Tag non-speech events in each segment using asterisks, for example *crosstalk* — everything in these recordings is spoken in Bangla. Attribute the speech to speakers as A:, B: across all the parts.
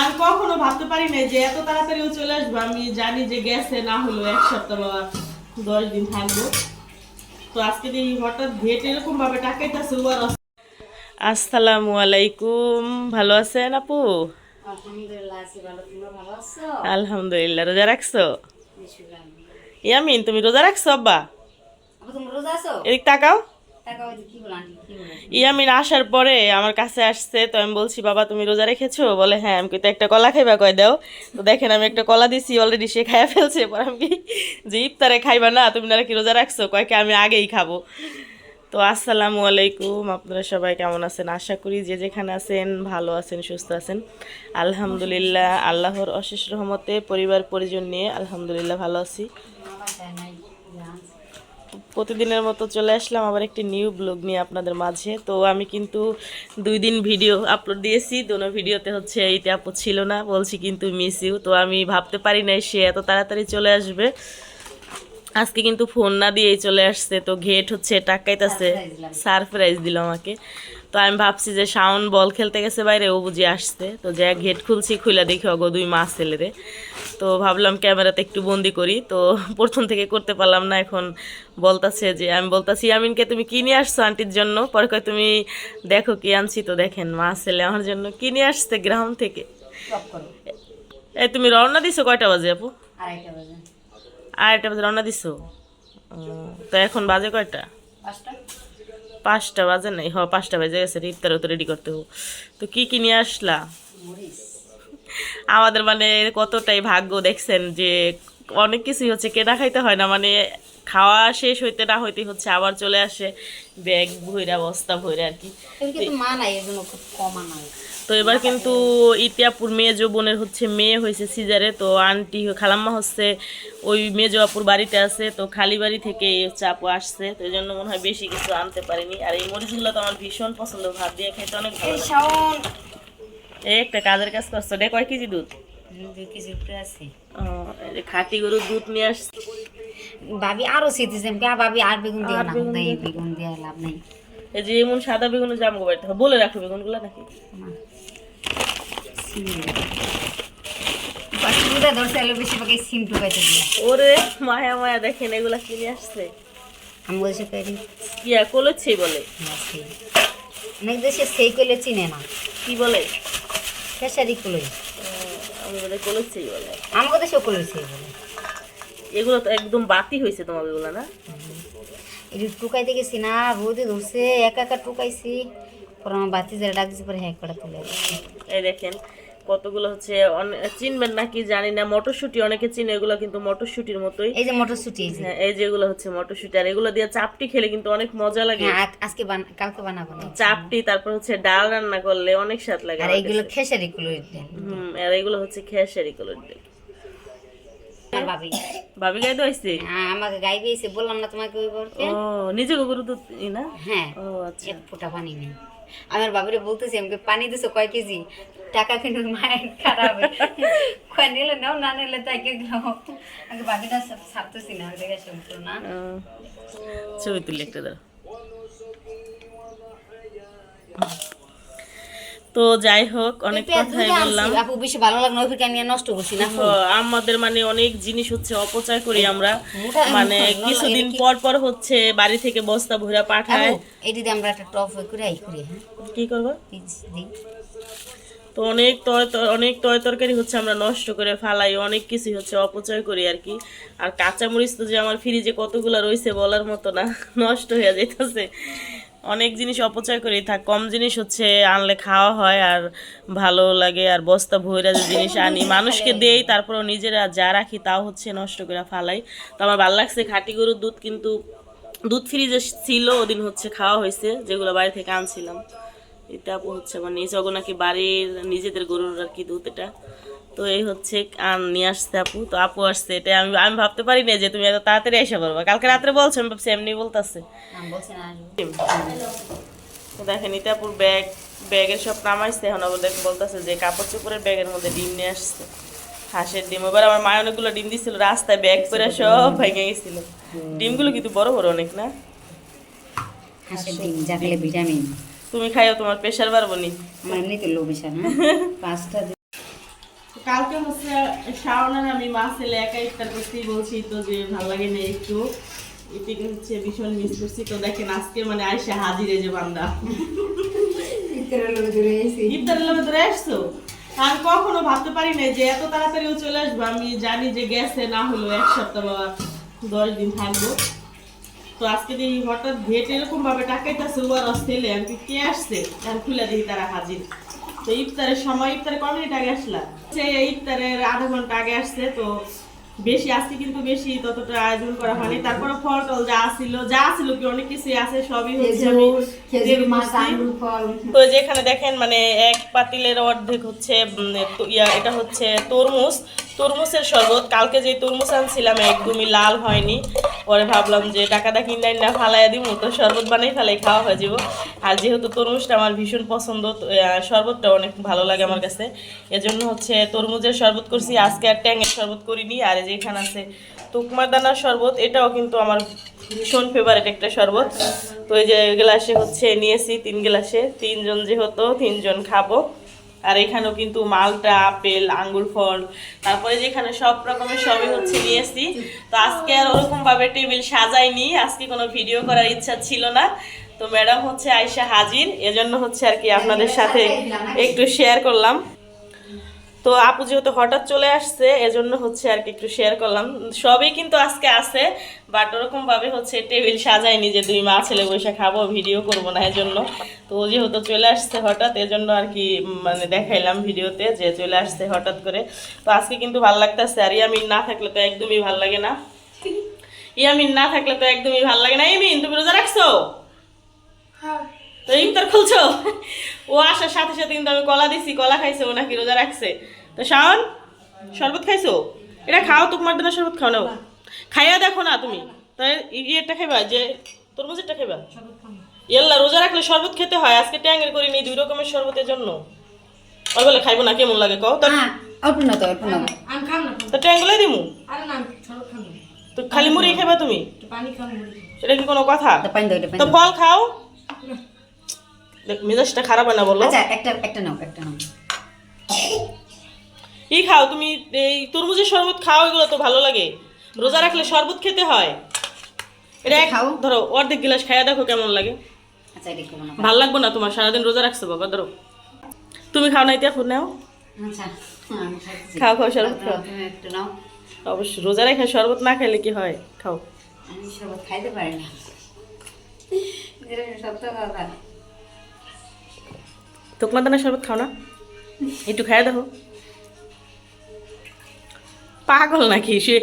A: আর কখনো ভাবতে পারি না যে এত তাড়াতাড়িও চলে আসব। আমি জানি যে গেছে না হলো এক সপ্তাহ বা দশ দিন থাকব। তো আজকে এই হঠাৎ ভেট এরকম ভাবে টাকাইতেছে ওর আসসালামু আলাইকুম। ভালো আছেন আপু?
B: আলহামদুলিল্লাহ
A: রোজা রাখছো? ইয়ামিন তুমি রোজা রাখছো আব্বা?
B: আপু রোজা আছো?
A: এদিক তাকাও। ইয়ামিন আসার পরে আমার কাছে আসছে, তো আমি বলছি, বাবা, তুমি রোজা রেখেছো? বলে হ্যাঁ আমি তো একটা কলা খাইবা, কয় দাও? তো দেখেন, আমি একটা কলা দিছি অলরেডি সে খাইয়া ফেলছে। পরে আমি যে ইফতারে খাইবা না, তুমি না কি রোজা রাখছো? কয় কি, আমি আগেই খাব। তো আসসালামু আলাইকুম, আপনারা সবাই কেমন আছেন? আশা করি যে যেখানে আছেন, ভালো আছেন, সুস্থ আছেন। আলহামদুলিল্লাহ, আল্লাহর অশেষ রহমতে পরিবার পরিজন নিয়ে আলহামদুলিল্লাহ ভালো আছি
B: আমার চাই নাই জান
A: প্রতিদিনের মতো চলে আসলাম আবার একটি নিউ ব্লগ নিয়ে আপনাদের মাঝে। তো আমি কিন্তু দুই দিন ভিডিও আপলোড দিয়েছি দোনো ভিডিওতে হচ্ছে এইটা আপু ছিল না বলছি কিন্তু মিস ইউ তো আমি ভাবতে পারি নাই সে এত তাড়াতাড়ি চলে আসবে। আজকে কিন্তু ফোন না দিয়েই চলে আসছে তো ঘেট হচ্ছে টাকাইতেছে সারপ্রাইজ দিল আমাকে। তো আমি ভাবছি যে শাওন বল খেলতে গেছে বাইরে ও বুঝে আসছে। তো যা গেট খুলছি খুলে দেখি অগো দুই মাস ছেলেরে। তো ভাবলাম ক্যামেরাতে একটু বন্দি করি। তো *laughs* প্রথম থেকে করতে পারলাম না এখন বলতাছে যে আমি বলতাছি আমিনকে তুমি কি নিয়ে আসছো আন্টির জন্য? পরে কয় তুমি দেখো কি আনছি তো দেখেন মা ছেলে আমার জন্য কি নিয়ে আসছে গ্রাম থেকে? এই তুমি রওনা দিছো কয়টা বাজে আপু?
B: আড়াইটা বাজে।
A: রওনা দিছো? তো এখন বাজে কয়টা?
B: পাঁচটা
A: বাজে নাই হ পাঁচটা বাজে গেছে ইফতারও তো রেডি করতে হোক তো কি কি নিয়ে আসলা? আমাদের মানে কতটাই ভাগ্য দেখছেন যে অনেক কিছুই হচ্ছে, কেনা খাইতে হয় না মানে খাওয়া শেষ হইতে না হইতে হচ্ছে, আবার চলে আসে ব্যাগ ভৈরা বস্তা ভৈরা আর কি।
B: মা নাই, এজন্য খুব কমা নাই
A: তো এবার কিন্তু ইতিয়াপুর মেজো বোনের হচ্ছে মেয়ে হয়েছে সিজারে তো আন্টি খালাম্মা হচ্ছে ওই মেজো আপুর বাড়িতে আছে তো খালি বাড়ি থেকে হচ্ছে আপু আসছে তো এই জন্য মনে হয় বেশি কিছু আনতে পারিনি। আর এই মরিচগুলো তো আমার ভীষণ পছন্দ ভাত দিয়ে খেতে অনেক ভালো
B: এই
A: একটা কাজের কাজ করছ এটা কয় কেজি দুধ? খাঁটি গরুর দুধ নিয়ে আসছে।
B: ভাবি আরও শীতিছে ভাবি আর বেগুন দিয়ে না
A: বেগুন
B: দেই
A: দিয়ে-
B: লাভ নাই।
A: এই যে এমন সাদা বেগুনের জামগো বাড়িতে বলে রাখো বেগুনগুলো নাকি
B: না বাসুদা ধরছে আলো বেশি পাকে সিম টুকাইতে দিয়া
A: ওরে মায়া মায়া দেখেন এগুলা কিনে আসছে?
B: আমি বলছি করি
A: ইয়া কলেছি বলে।
B: অনেক দেশে সেই চিনে না
A: কি বলে?
B: খেসারি কলই
A: ও, আমি বলে কলেছি বলে।
B: আমাকে দেশে কলই বলে
A: এগুলো তো একদম বাতি হয়েছে তোমার এগুলো না?
B: এটি টুকাইতে গেছি না রোদে ধরছে একা একা টুকাইছি পরে আমার বাতি যারা ডাকছি পরে হ্যাঁ করে তুলে
A: এই দেখেন কতগুলো হচ্ছে চিনবেন নাকি জানি না মটরশুটি অনেকে চিনে এগুলো কিন্তু মটরশুটির মতোই।
B: এই যে মটরশুটি এই যে।
A: হ্যাঁ এই যেগুলো হচ্ছে মটরশুটি আর এগুলো দিয়ে চাপটি খেলে কিন্তু অনেক মজা লাগে।
B: হ্যাঁ আজকে কালকে বানাবো
A: চাপটি তারপর হচ্ছে ডাল রান্না করলে অনেক স্বাদ লাগে
B: আর
A: এগুলো
B: খেসারি কুলুর দেন।
A: হুম আর এগুলো হচ্ছে খেসারি কুলুর
B: ভাবি।
A: ভাবি গাই তো
B: হ্যাঁ আমাকে গাইবে এসে বললাম না তোমাকে ওই বরকে।
A: ও নিজে গরু দুধ ই না?
B: হ্যাঁ
A: ও আচ্ছা।
B: এক ফোঁটা পানি নেই। আমার বাবিরে বলতেছি আমাকে পানি দিছো কয় কেজি? টাকা কিন্তু মায়ের খারাপ। কয় নিলে নাও না নিলে তাই কে আগে বাকিটা সব ছাড়তেছি না দেখে শুনতো না?
A: ও, ছবি তুলি একটা দাও তো যাই হোক অনেক কথাই বললাম।
B: আপু বেশি ভালো লাগে না ওই ফিরকে আমি নষ্ট করছি না
A: আমাদের মানে অনেক জিনিস হচ্ছে অপচয় করি আমরা। মানে কিছুদিন পর পর হচ্ছে বাড়ি থেকে বস্তা ভরা পাঠায়।
B: এটি আমরা একটা টপ করে আই করি হ্যাঁ।
A: কি করব? তো অনেক তয় অনেক তয় তরকারি হচ্ছে আমরা নষ্ট করে ফালাই অনেক কিছু হচ্ছে অপচয় করি আর কি। আর কাঁচামরিচ তো যে আমার ফ্রিজে কতগুলো রয়েছে বলার মতো না নষ্ট হয়ে যেতেছে অনেক জিনিস অপচয় করি। থাক কম জিনিস হচ্ছে আনলে খাওয়া হয় আর ভালো লাগে আর বস্তা ভৈরা যে জিনিস আনি *laughs* মানুষকে দেই তারপরও নিজেরা যা রাখি তাও হচ্ছে নষ্ট করে ফালাই। তো আমার ভালো লাগছে খাঁটি গরুর দুধ কিন্তু দুধ ফ্রিজে ছিল ওদিন হচ্ছে খাওয়া হয়েছে যেগুলো বাড়ি থেকে আনছিলাম। এটা আপু হচ্ছে আমার নিজ অগো নাকি বাড়ির নিজেদের গরুর আর কি দুধ এটা। তো এই হচ্ছে আন নিয়ে আসছে আপু। তো আপু আসছে এটা আমি আমি ভাবতে পারি না যে তুমি এত তাড়াতাড়ি এসে পারবা কালকে রাত্রে বলছো আমি ভাবছি এমনি বলতেছে। দেখেন এটা আপুর ব্যাগ ব্যাগের সব নামাইছে এখন আবার দেখ বলতেছে যে কাপড় চোপড়ের ব্যাগের মধ্যে ডিম নিয়ে আসছে। হাঁসের ডিম। এবার আমার মায়ের অনেকগুলো ডিম দিছিল রাস্তায় ব্যাগ করে সব ভেঙে গেছিল। ডিমগুলো কিন্তু বড় বড় অনেক না?
B: হাঁসের ডিম ভিটামিন।
A: তুমি খাইও তোমার প্রেশার বাড়বো নি।
B: আমার এমনিতে লো প্রেশার না। *laughs* পাঁচটা
A: কালকে হচ্ছে শাওনার আমি মা ছেলে একা ইফতার করছি বলছি তো যে ভালো লাগে না একটু। এদিকে হচ্ছে ভীষণ মিস করছি। তো দেখেন আজকে মানে আয়সা হাজিরে যে বান্দা।
B: ইফতারের
A: লগে ধরে আসছো? আমি কখনো ভাবতে পারি না যে এত তাড়াতাড়িও চলে আসব। আমি জানি যে গেছে না হলো এক সপ্তাহ বা দশ দিন থাকব। তো আজকে দেখি হঠাৎ ভেট এরকম ভাবে টাকাইতেছে ছেলে আমি কি আসছে? আমি খুলে দেখি তারা হাজির। তো ইফতারের সময় ইফতারে ক মিনিট আগে আসলা? সে ইফতারের আধা ঘণ্টা আগে আসছে তো বেশি আজকে কিন্তু বেশি ততটা আয়োজন করা হয়নি। তারপরে ফল টল যা ছিল যা ছিল কি অনেক কিছুই আছে সবই হচ্ছে তো যেখানে দেখেন মানে এক পাতিলের অর্ধেক হচ্ছে ইয়া এটা হচ্ছে তরমুজ। তরমুজের শরবত। কালকে যে তরমুজ আনছিলাম, একদমই লাল হয়নি। পরে ভাবলাম যে টাকাটা কিনাই না ফালাই দিব তো শরবত বানাই ফেলাই খাওয়া হয়ে যাব। আর যেহেতু তরমুজটা আমার ভীষণ পছন্দ শরবতটা অনেক ভালো লাগে আমার কাছে। এজন্য হচ্ছে তরমুজের শরবত করছি। আজকে আর ট্যাঙের শরবত করিনি। আর এই যে এখানে আছে তুকমার দানার শরবত, এটাও কিন্তু আমার ভীষণ ফেভারিট একটা শরবত। তো এই যে গ্লাসে হচ্ছে নিয়েছি তিন গ্লাসে। তিনজন যেহেতু, তিনজন খাব। আর এখানেও কিন্তু মালটা, আপেল, আঙ্গুর ফল, তারপরে যেখানে সব রকমের সবই হচ্ছে নিয়েছি তো আজকে আর ওরকম ভাবে টেবিল সাজাইনি, আজকে কোনো ভিডিও করার ইচ্ছা ছিল না। তো ম্যাডাম হচ্ছে আয়সা হাজির, এজন্য হচ্ছে আর কি আপনাদের সাথে একটু শেয়ার করলাম। তো আপু যেহেতু হঠাৎ চলে আসছে এজন্য হচ্ছে আর কি একটু শেয়ার করলাম। সবই কিন্তু আজকে আছে বাট ওরকম ভাবে হচ্ছে টেবিল সাজাইনি যে দুই মা ছেলে বসে খাব ভিডিও করব না এজন্য। তো ও যেহেতু চলে আসছে হঠাৎ এজন্য আর কি মানে দেখাইলাম ভিডিওতে যে চলে আসছে হঠাৎ করে। তো আজকে কিন্তু ভালো লাগতেছে আর ইয়ামিন না থাকলে তো একদমই ভালো লাগে না। *laughs* ইয়ামিন না থাকলে তো একদমই ভালো লাগে না। ইয়ামিন তুমি রোজা রাখছো? তো ইফতার খুলছো? ও আসার সাথে সাথে কিন্তু আমি কলা দিছি কলা খাইছে ও নাকি রোজা রাখছে। তো শাওন শরবত খাইছো? এটা খাও তোমার দিনের শরবত খাও না। খাইয়া দেখো না তুমি। তাই ইয়েটা খাইবা যে তরমুজেরটা খাইবা? ইয়াল্লা রোজা রাখলে শরবত খেতে হয় আজকে ট্যাঙ্গের করি নি দুই রকমের শরবতের জন্য। ওই বলে খাইবো না কেমন লাগে কও? তো
B: অল্প না তো অল্প না।
C: আমি খাম না।
A: তো ট্যাঙ্গুলাই দিমু?
C: আরে
A: তো খালি মুড়ি খাইবা তুমি। এটা কি কোনো কথা?
B: তো পানি দাও
A: তো ফল খাও? মেজাজটা খারাপ হয় না বলো?
B: আচ্ছা একটা একটা নাও একটা নাও।
A: ই খাও তুমি? এই তরমুজের শরবত খাও এগুলো তো ভালো লাগে। রোজা রাখলে শরবত খেতে হয়। এটা
B: খাও।
A: ধরো অর্ধেক গিলাস খাইয়া দেখো কেমন লাগে।
B: আচ্ছা এটা
A: ভালো লাগবে না তোমার? সারাদিন রোজা রাখছো বাবা ধরো। তুমি খাও না ইতিয়া নাও।
B: আচ্ছা।
A: খাও, খাও, শরবত খাও।
B: একটু নাও।
A: অবশ্য রোজা রেখে শরবত না খাইলে কি হয়? খাও।
B: আমি শরবত খাইতে পারি না। সত্য কথা।
A: তোকমা দানা শরবত খাও না? একটু খাইয়া দেখো। পাগল নাকি সে?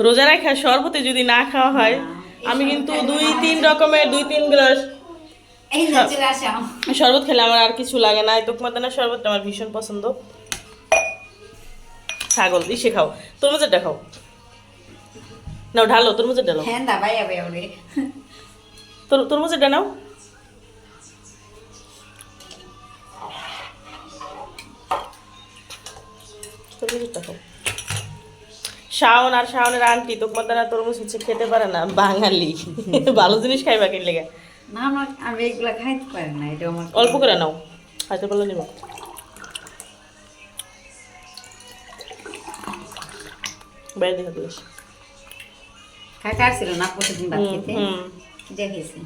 A: রোজা রাখা শরবতে যদি না খাওয়া হয় আমি কিন্তু দুই তিন রকমের দুই তিন গ্লাস শরবত খেলে আমার আর কিছু লাগে না। এই তোকমাদানা শরবতটা আমার ভীষণ পছন্দ। ছাগল ইসে খাও। তরমুজেরটা খাও। নাও ঢালো তরমুজের ঢালো
B: হ্যাঁ দা ভাই আবে ওরে
A: তোর- তরমুজেরটা নাও। খাও শাওন আর শাওনের আন্টি তোকমাদানা তরমুজ হচ্ছে খেতে পারে না বাঙালি। ভালো জিনিস খাইবা কিনলে গে
B: না আমার আমি এগুলা খাইতে পারি না এটা আমার
A: অল্প করে নাও খাইতে পারলে নিব বাইরে দেখে দিস
B: খাইতে আসছিল না প্রতিদিন ভাত খেতে? দেখেছি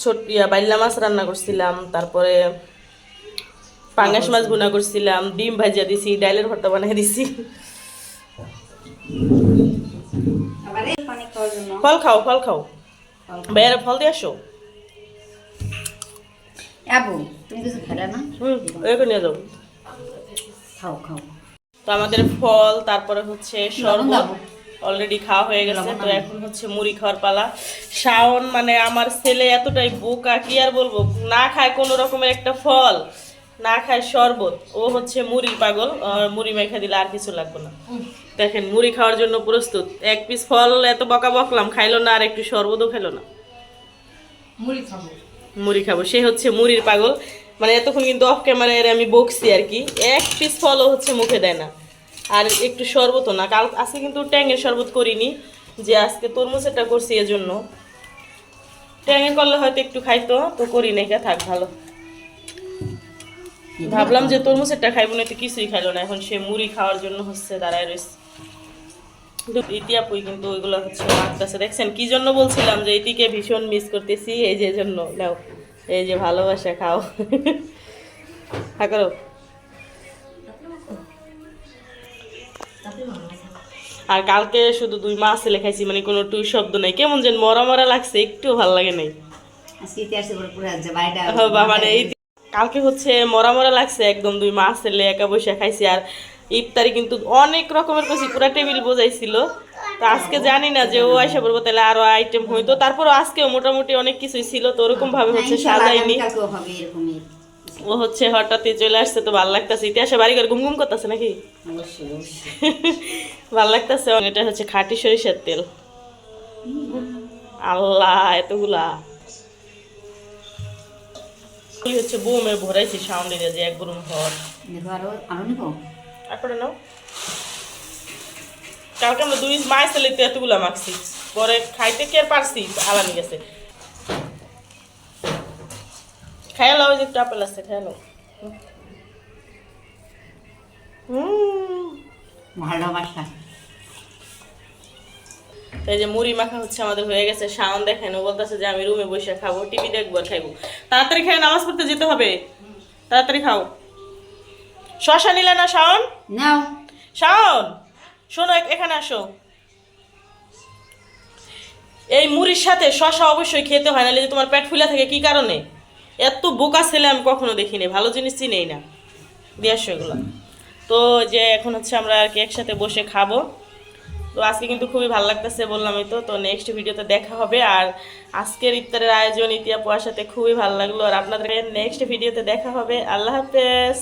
A: ছোট ইয়া বাইলা মাছ রান্না করছিলাম তারপরে পাঙ্গাস মাছ ভুনা করছিলাম ডিম ভাজিয়া দিছি ডাইলের ভর্তা বানিয়ে দিছি। ফল খাও ফল খাও। বাইরে ফল দিয়ে আসো।
B: আবু তুমি কিছু খেলে না?
A: হুম এগুলো নিয়ে যাও।
B: খাও খাও।
A: তো আমাদের ফল তারপরে হচ্ছে শরবত অলরেডি খাওয়া হয়ে গেছে। তো এখন হচ্ছে মুড়ি খাওয়ার পালা। শাওন মানে আমার ছেলে এতটাই বোকা কি আর বলব? না খায় কোনো রকমের একটা ফল। না খায় শরবত। ও হচ্ছে মুড়ির পাগল মুড়ি মেখে দিলে আর কিছু লাগবে না। দেখেন মুড়ি খাওয়ার জন্য প্রস্তুত। এক পিস ফল এত বকা বকলাম খাইলো না আর একটু শরবতও খেলো না।
C: মুড়ি খাব।
A: মুড়ি খাব। সে হচ্ছে মুড়ির পাগল। মানে এতক্ষণ কিন্তু অফ ক্যামেরায় আমি বকছি আর কি। এক পিস ফলও হচ্ছে মুখে দেয় না। আর একটু শরবতও না। কাল আজকে কিন্তু ট্যাঙের শরবত করিনি যে আজকে তরমুজেরটা করছি এজন্য। ট্যাঙে করলে হয়তো একটু খাইতো তো করি নাই। কে থাক ভালো। ভাবলাম যে তরমুজেরটা খাইব না তো কিছুই খাইলো না। এখন সে মুড়ি খাওয়ার জন্য হচ্ছে দাঁড়ায় রয়েছে। কিন্তু ওইগুলো হচ্ছে মাখতেছে দেখছেন কি জন্য বলছিলাম যে ইতিকে ভীষণ মিস করতেছি এই যে জন্য। নাও এই যে ভালোবাসা খাও। হা করো। আর কালকে শুধু দুই মাছ লেখাইছি মানে কোনো টুই শব্দ নাই। কেমন যেন মরা মরা লাগছে একটু ভালো লাগে নাই।
B: আজকে ইতিহাসে করে পুরো যে বাড়িটা
A: বাবা মানে কালকে হচ্ছে মরা মরা লাগছে একদম দুই মাছ ছেলে একা বসে খাইছি আর ইফতারি কিন্তু অনেক রকমের কছি পুরা টেবিল বোঝাইছিল। তো আজকে জানি না যে ও আইসা পড়ব তাহলে আরও আইটেম হইতো। তারপরও আজকেও মোটামুটি অনেক কিছুই ছিল তো ওরকম ভাবে হচ্ছে সাজাইনি। ও হচ্ছে হঠাৎই চলে আসছে তো ভালো লাগতেছে। ইতিহাসে বাড়ি ঘর ঘুম ঘুম করতেছে নাকি? *laughs* ভালো লাগতেছে। এটা হচ্ছে খাঁটি সরিষার তেল। আল্লাহ এতগুলা। এই হচ্ছে বোমে ভরাইছি যে এক গরম ঘর তারপরে নাও। কালকে আমরা দুই এতগুলা মাখছি পরে খাইতে কি আর পারছি? আলানি গেছে। খাই লাও যে একটু আপেল আছে খাই লাও।
B: ভালোবাসা
A: যে মুড়ি মাখা হচ্ছে আমাদের হয়ে গেছে শাওন দেখেন ও বলতেছে যে আমি রুমে বসে খাব টিভি দেখব খাইবো। তাড়াতাড়ি খেয়ে নামাজ পড়তে যেতে হবে। তাড়াতাড়ি খাও। শশা নিলে না শাওন?
B: নাও।
A: শাওন শোনো এখানে আসো। এই মুড়ির সাথে শশা অবশ্যই খেতে হয় নাহলে যে তোমার পেট ফুলে থাকে কি কারণে? এত বোকা ছেলে আমি কখনো দেখিনি ভালো জিনিস চিনেই না। দিয়ে আসো এগুলো। তো যে এখন হচ্ছে আমরা আর কি একসাথে বসে খাব। তো আজকে কিন্তু খুবই ভালো লাগতেছে বললামই তো তো নেক্সট ভিডিওতে দেখা হবে। আর আজকের ইফতারের আয়োজন ইতিয়া পোয়ার সাথে খুবই ভালো লাগল। আর আপনাদের নেক্সট ভিডিওতে দেখা হবে। আল্লাহ হাফেজ।